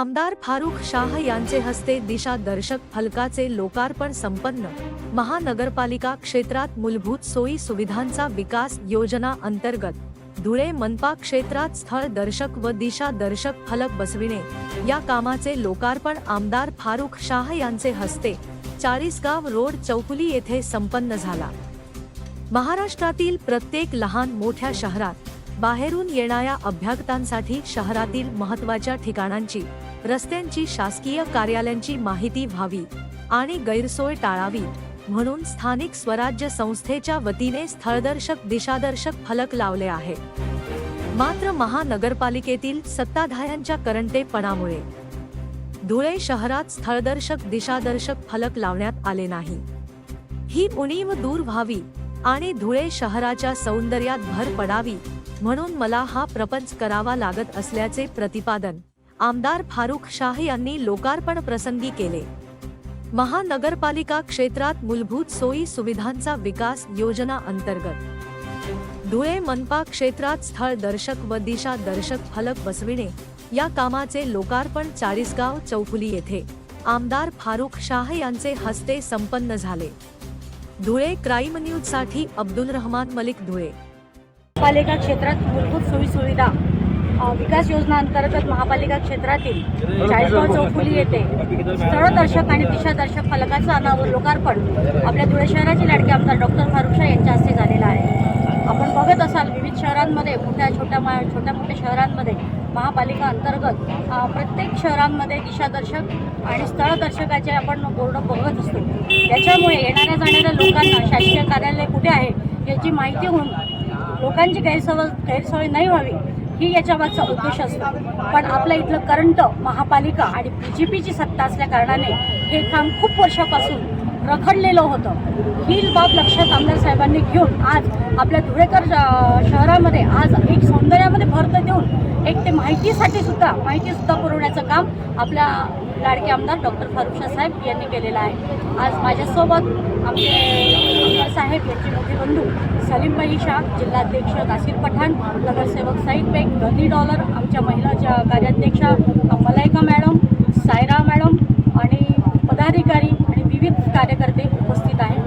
आमदार फारुख शाह यांचे हस्ते दिशा दर्शक फलकाचे लोकार्पण संपन्न. महानगरपालिका क्षेत्रात मूलभूत सोयी सुविधांचा विकास योजना अंतर्गत. धुळे मनपा क्षेत्रात स्थळ दर्शक व दिशा दर्शक फलक बसविणे. या कामाचे लोकार्पण आमदार फारुख शाह यांचे हस्ते चाळीसगाव रोड चौकुली येथे संपन्न झाला. महाराष्ट्रातील प्रत्येक लहान मोठ्या शहरात बाहेरून येणाऱ्या अभ्यागतांसाठी शहरातील महत्त्वाच्या ठिकाणांची रस्त्यांची शासकीय कार्यालयांची माहिती व्हावी आणि गैरसोय टाळावी म्हणून स्थानिक स्वराज्य संस्थेच्या वतीने स्थळदर्शक दिशादर्शक फलक लावले आहे. मात्र महानगरपालिकेतील सत्ताधाऱ्यांच्या करंटेपणामुळे धुळे शहरात स्थळदर्शक दिशादर्शक फलक लावण्यात आले नाही. ही उणीव दूर व्हावी आणि धुळे शहराच्या सौंदर्यात भर पडावी म्हणून मला हा प्रपंच करावा लागत असल्याचे प्रतिपादन आमदार फारुख शाह यांनी लोकार्पण प्रसंगी केले. महानगरपालिका क्षेत्रात मूलभूत सोयी सुविधांचा विकास योजना अंतर्गत. धुळे मनपा क्षेत्रात स्थळ दर्शक व दिशा दर्शक फलक बसविणे या कामाचे लोकार्पण चाळीसगाव चौफुली येथे. आमदार फारुख शाह यांचे हस्ते संपन्न झाले. धुळे क्राईम न्यूजसाठी अब्दुल रहमान मलिक धुळे. पालिका क्षेत्रात मूलभूत सोयी सुविधा विकास योजना अंतर्गत महापालिका क्षेत्रातील चाळीसगाव चौफुली येथे स्थळदर्शक आणि दिशादर्शक फलकाचं अनावर लोकार्पण आपल्या धुळे शहराचे लाडके आमदार डॉक्टर फारुख शाह यांच्या हस्ते झालेलं आहे. आपण बघत असाल विविध शहरांमध्ये मोठ्या छोट्या मा छोट्या मोठ्या शहरांमध्ये महापालिका अंतर्गत प्रत्येक शहरांमध्ये दिशादर्शक आणि स्थळदर्शकाचे आपण बोर्ड बघत असतो. त्याच्यामुळे येणाऱ्या जाणाऱ्या लोकांना शासकीय कार्यालय कुठे आहे याची माहिती होऊन लोकांची गैरसोय गैरसोय नाही व्हावी. ही याच्या मागचा उद्देश असतो. पण आपल्या इथलं करंट महापालिका आणि बी जे पीची सत्ता असल्या कारणाने हे काम खूप वर्षापासून रखडलेलं होतं. ही बाब लक्षात आमदार साहेबांनी घेऊन आज आपल्या धुळेकर शहरामध्ये आज एक सौंदर्यामध्ये भरत देऊन एक ते माहितीसाठी सुद्धा माहिती सुद्धा पुरवण्याचं काम आपल्या लाडके आमदार डॉक्टर फारुख साहेब यांनी केलेलं आहे. आज माझ्यासोबत आमचे साहेब यांचे मोठे बंधू सलीमबाई शाह जिल्हाध्यक्ष नासिर पठाण नगरसेवक साईद बेग गनी डॉलर आमच्या महिलाच्या कार्याध्यक्षा मलायका मॅडम सायरा मॅडम आणि पदाधिकारी आणि विविध कार्यकर्ते उपस्थित आहेत.